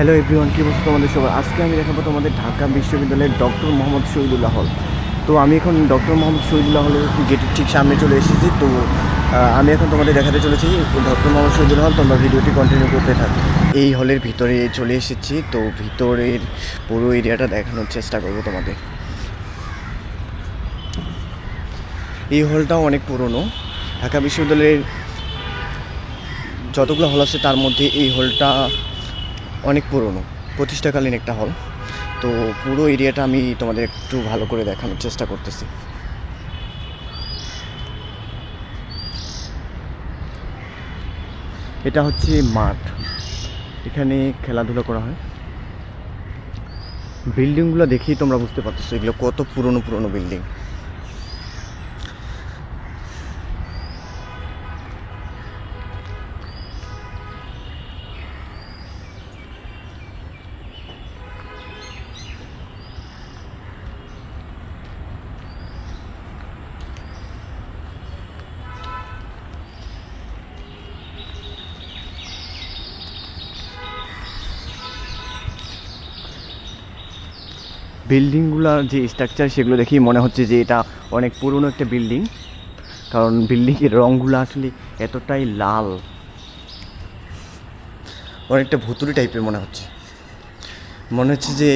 Hello everyone কী বলছো তোমাদের সবাই আজকে আমি দেখাবো তোমাদের ঢাকা বিশ্ববিদ্যালয়ের ডক্টর মোহাম্মদ শহীদুল্লাহ হল। তো আমি এখন ডক্টর মোহাম্মদ শহীদুল্লাহ হলের গেটের ঠিক সামনে চলে এসেছি। তো আমি এখন তোমাদের দেখাতে চলেছি ডক্টর মোহাম্মদ শহীদুল্লাহ হল। তোমরা ভিডিওটি কন্টিনিউ করতে থাকো। এই হলের ভিতরে চলে এসেছি। তো ভিতরের পুরো এরিয়াটা দেখানোর চেষ্টা করব তোমাদের। এই হলটাও অনেক পুরনো। ঢাকা বিশ্ববিদ্যালয়ের যতগুলো হল আছে তার মধ্যে এই হলটা অনেক পুরনো, প্রতিষ্ঠাকালীন একটা হল তো পুরো এরিয়াটা আমি তোমাদের একটু ভালো করে দেখানোর চেষ্টা করতেছি। এটা হচ্ছে মাঠ। এখানে খেলাধুলা করা হয়। বিল্ডিংগুলো দেখেই তোমরা বুঝতে পারতেছো এগুলো কত পুরনো পুরনো বিল্ডিং বিল্ডিংগুলোর যে স্ট্রাকচার সেগুলো দেখেই মনে হচ্ছে যে এটা অনেক পুরনো একটা বিল্ডিং। কারণ বিল্ডিংয়ের রঙগুলো আসলে এতটাই লাল। অনেকটা ভুতুরি টাইপের মনে হচ্ছে। মনে হচ্ছে যে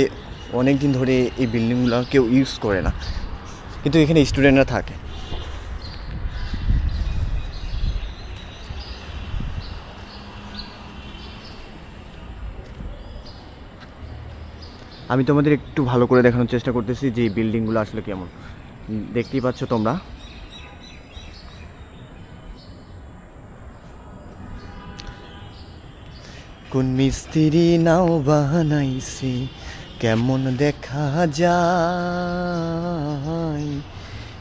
অনেক দিন ধরে এই বিল্ডিংগুলো কেউ ইউজ করে না। কিন্তু এখানে স্টুডেন্টরা থাকে। আমি তোমাদের একটু ভালো করে দেখানোর চেষ্টা করতেছি যে বিল্ডিংগুলো আসলে কেমন। দেখতেই পাচ্ছ তোমরা। কোন মিস্ত্রি নাও বানাইছে, কেমন দেখা যায়।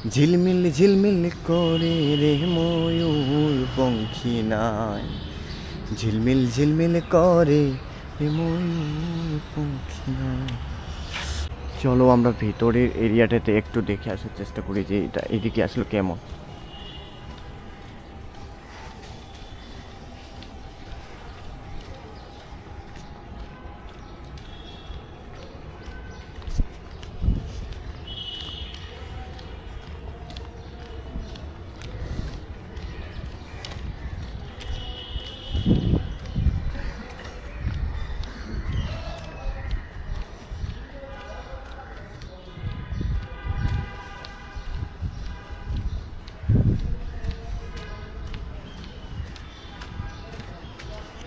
ঝিলমিল ঝিলমিল করে রে ময়ূর পঙ্খী নাই। ঝিলমিল ঝিলমিল করে চলো আমরা ভিতরের এরিয়াটাতে একটু দেখে আসার চেষ্টা করি যে এটা এদিকে আসলে কেমন।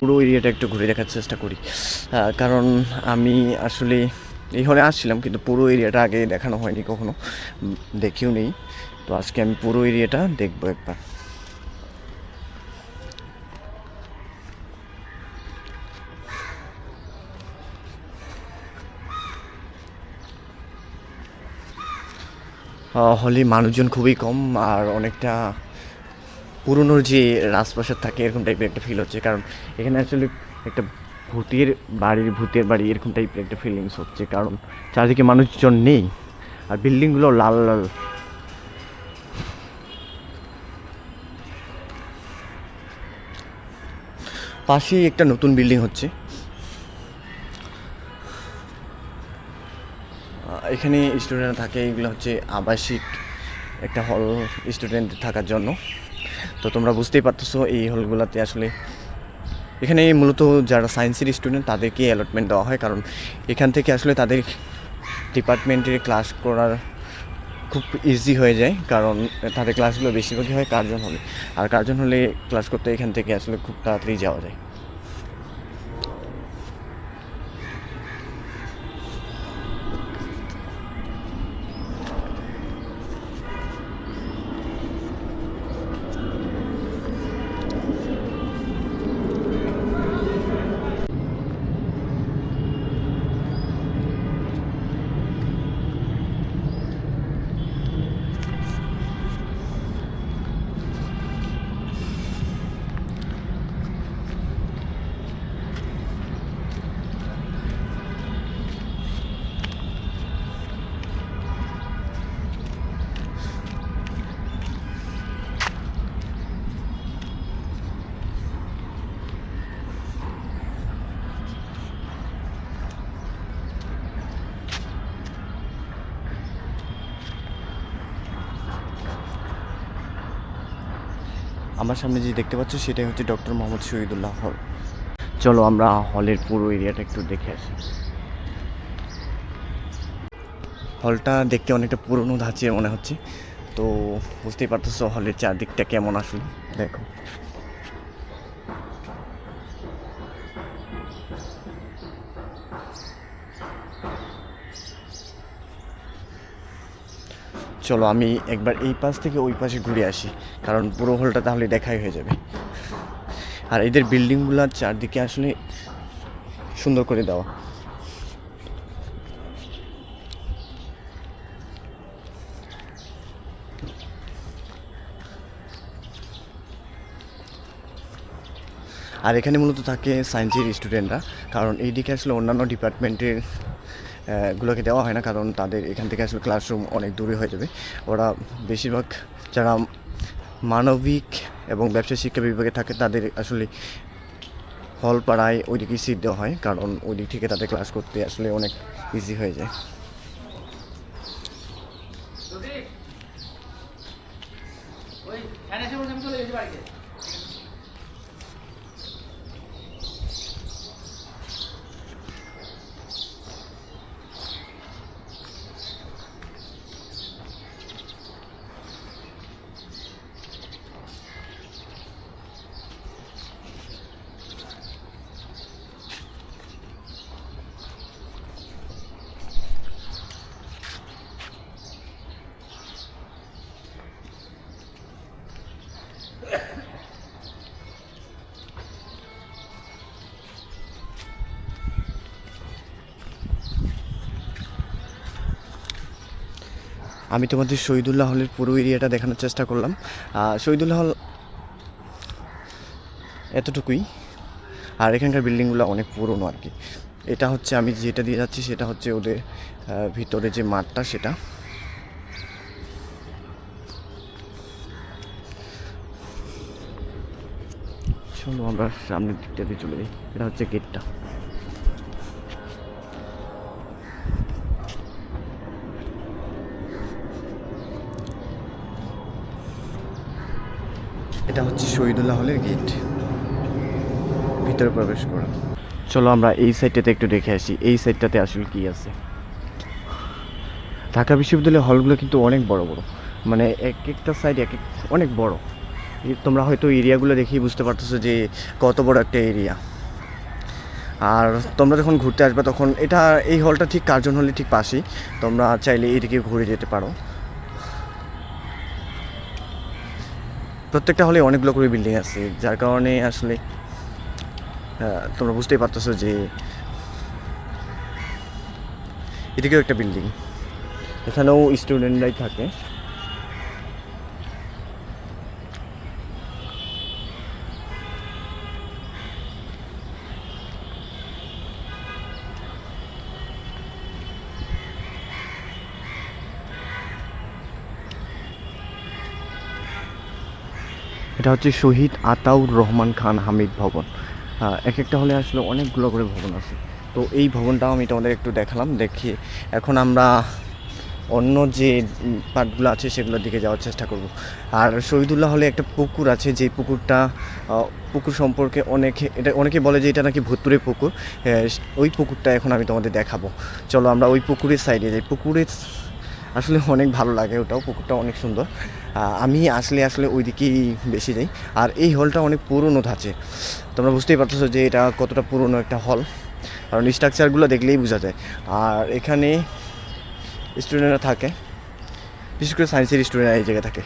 পুরো এরিয়াটা একটু ঘুরে দেখার চেষ্টা করি। কারণ আমি আসলে এই হলে আসছিলাম, কিন্তু পুরো এরিয়াটা আগে দেখানো হয়নি কখনো দেখিও নেই। তো আজকে আমি পুরো এরিয়াটা দেখব একবার। হলে মানুষজন খুবই কম আর অনেকটা পুরনো যে রাজপ্রাসাদ থাকে, এরকম টাইপের একটা ফিল হচ্ছে। কারণ এখানে আসলে একটা ভূতের বাড়ির, ভূতের বাড়ি এরকম টাইপের একটা ফিলিংস হচ্ছে। কারণ চারিদিকে মানুষজন নেই আর বিল্ডিংগুলো লাল লাল। পাশেই একটা নতুন বিল্ডিং হচ্ছে। এখানে স্টুডেন্ট থাকে, এগুলো হচ্ছে আবাসিক একটা হল স্টুডেন্ট থাকার জন্য। তো তোমরা বুঝতেই পারতেছো এই হলগুলোতে আসলে এখানে মূলত যারা সায়েন্সের স্টুডেন্ট তাদেরকে অ্যালটমেন্ট দেওয়া হয়। কারণ এখান থেকে আসলে তাদের ডিপার্টমেন্টের ক্লাস করার খুব ইজি হয়ে যায়। কারণ তাদের ক্লাসগুলো বেশিরভাগই হয় কার্জন হলে আর কার্জন হলে ক্লাস করতে এখান থেকে আসলে খুব তাড়াতাড়ি যাওয়া যায়। আমার সামনে যে দেখতে পাচ্ছ সেটাই হচ্ছে ডক্টর মোহাম্মদ শহীদুল্লাহ হল। চলো আমরা হলের পুরো এরিয়াটা একটু দেখে আসি। হলটা দেখতে অনেকটা পুরনো ধাঁচে মনে হচ্ছে। তো বুঝতেই পারতেছো হলের চারদিকটা কেমন আসলে। দেখো। চলো আমি একবার এই পাশ থেকে ওই পাশে ঘুরে আসি, কারণ পুরো হলটা তাহলে দেখাই হয়ে যাবে। আর এদের বিল্ডিংগুলোর চারদিকে আসলে সুন্দর করে দেওয়া। আর এখানে মূলত থাকে সায়েন্সের স্টুডেন্টরা কারণ এইদিকে আসলে অন্যান্য ডিপার্টমেন্টের গুলোকে দেওয়া হয় না, কারণ তাদের এখান থেকে আসলে ক্লাসরুম অনেক দূরে হয়ে যাবে। ওরা বেশিরভাগ যারা মানবিক এবং ব্যবসা শিক্ষা বিভাগে থাকে, তাদের আসলে হল পাড়ায় ওইদিকেই সিট দেওয়া হয়, কারণ ওই দিক থেকে তাদের ক্লাস করতে আসলে অনেক ইজি হয়ে যায় ওই ফ্যান এসে বলছে আমি চলে গেছি বাড়িতে আমি তোমাদের শহীদুল্লাহ হলের পুরো এরিয়াটা দেখানোর চেষ্টা করলাম। শহীদুল্লাহ হল এতটুকুই। আর এখানকার বিল্ডিংগুলো অনেক পুরনো আর কি। এটা হচ্ছে আমি যেটা দিয়ে যাচ্ছি, সেটা হচ্ছে ওদের ভিতরে যে মাঠটা, সেটা। চলো আমরা সামনের দিকটা দিয়ে চলে যাই। এটা হচ্ছে গেটটা। এটা হচ্ছে শহীদুল্লাহ হলের গেট। ভিতরে প্রবেশ করা। চলো আমরা এই সাইডটাতে একটু দেখে আসি। এই সাইডটাতে আসলে কি আছে? ঢাকা বিশ্ববিদ্যালয়ের হলগুলো কিন্তু অনেক বড় বড়। মানে এক একটা সাইড এক এক অনেক বড়। তোমরা হয়তো এরিয়াগুলো দেখেই বুঝতে পারতেছো যে কত বড় একটা এরিয়া আর তোমরা যখন ঘুরতে আসবে তখন এটা, এই হলটা ঠিক কার্জন হলে ঠিক পাশেই। তোমরা চাইলে এইদিকে ঘুরে যেতে পারো। প্রত্যেকটা হলে অনেকগুলো করে বিল্ডিং আছে, যার কারণে আসলে তোমরা বুঝতেই পারতেছো যে এদিকেও একটা বিল্ডিং এখানেও স্টুডেন্টরাই থাকে। এটা হচ্ছে শহীদ আতাউর রহমান খান হামিদ ভবন। এক একটা হলে আসলে অনেকগুলো করে ভবন আছে। তো এই ভবনটাও আমি তোমাদের একটু দেখালাম, দেখি এখন আমরা অন্য যে পার্টগুলো আছে সেগুলোর দিকে যাওয়ার চেষ্টা করব। আর শহীদুল্লাহ হলে একটা পুকুর আছে যে পুকুরটা পুকুর সম্পর্কে অনেকে, এটা অনেকে বলে যে এটা নাকি ভূতুরে পুকুর। ওই পুকুরটা এখন আমি তোমাদের দেখাবো। চলো আমরা ওই পুকুরের সাইডে যাই। পুকুরের আসলে অনেক ভালো লাগে ওটাও, পুকুরটা অনেক সুন্দর। আমি আসলে আসলে ওই দিকেই বেশি যাই। আর এই হলটা অনেক পুরনো ধাঁচে। তোমরা বুঝতেই পারতেছো যে এটা কতটা পুরনো একটা হল। কারণ স্ট্রাকচারগুলো দেখলেই বোঝা যায়। আর এখানে স্টুডেন্টরা থাকে। বিশেষ করে সায়েন্সের স্টুডেন্টরা এই জায়গায় থাকে।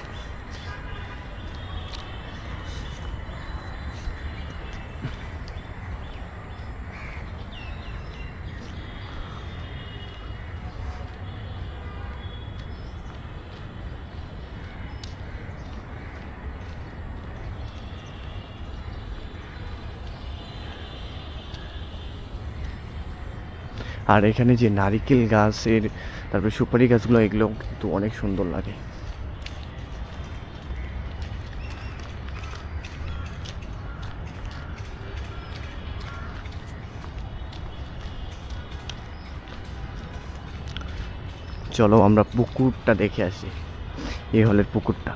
আর এখানে যে নারিকেল গাছের, তারপরে সুপারি গাছগুলো, এগুলো কিন্তু অনেক সুন্দর লাগে। চলো আমরা পুকুরটা দেখে আসি। এই হলের পুকুরটা।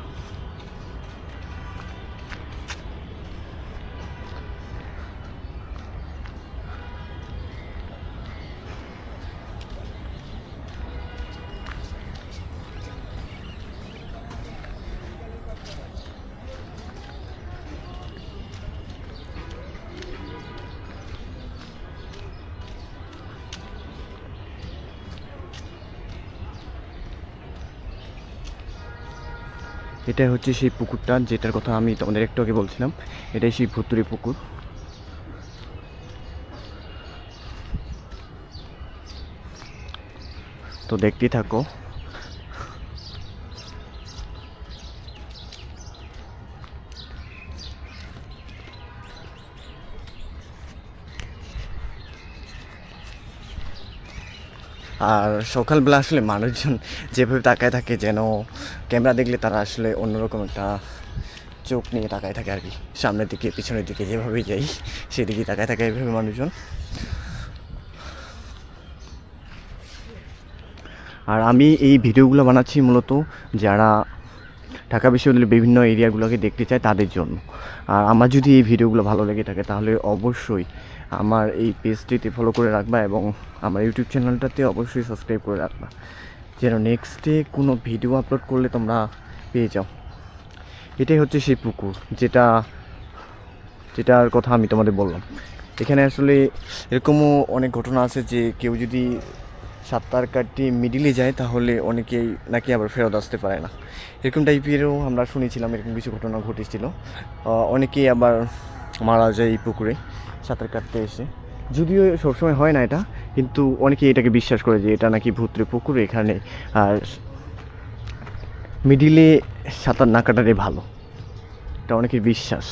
এটাই হচ্ছে সেই পুকুরটা, যেটার কথা আমি তোমাদের একটু আগে বলছিলাম। এটাই সেই ভুতুরি পুকুর। তো দেখতেই থাকো আর সকালবেলা আসলে মানুষজন যেভাবে তাকায় থাকে, যেন ক্যামেরা দেখলে তারা আসলে অন্যরকম একটা চোখ নিয়ে তাকায় থাকে আর কি। সামনের দিকে, পিছনের দিকে যেভাবে যাই সেদিকে তাকায় থাকে এইভাবে মানুষজন। আর আমি এই ভিডিওগুলো বানাচ্ছি মূলত যারা ঢাকা বিশ্ববিদ্যালয়ের বিভিন্ন এরিয়াগুলোকে দেখতে চায় তাদের জন্য। আর আমার যদি এই ভিডিওগুলো ভালো লেগে থাকে তাহলে অবশ্যই আমার এই পেজটিতে ফলো করে রাখবা এবং আমার ইউটিউব চ্যানেলটাতে অবশ্যই সাবস্ক্রাইব করে রাখবা। যেন নেক্সটে কোনো ভিডিও আপলোড করলে তোমরা পেয়ে যাও। এটাই হচ্ছে সেই পুকুর, যেটা, যেটার কথা আমি তোমাদের বললাম। এখানে আসলে এরকমও অনেক ঘটনা আছে যে কেউ যদি সাঁতার কাটি মিডিলে যায়, তাহলে অনেকেই নাকি আবার ফেরত আসতে পারে না। এরকম টাইপেরও আমরা শুনেছিলাম, এরকম কিছু ঘটনা ঘটেছিল। অনেকেই আবার মারা যায় এই পুকুরে সাঁতার কাটতে এসে। যদিও সবসময় হয় না এটা, কিন্তু অনেকেই এটাকে বিশ্বাস করে যে এটা নাকি ভূত্রে পুকুর, এখানে আর মিডিলে সাঁতার না কাটারে ভালো। এটা অনেকের বিশ্বাস।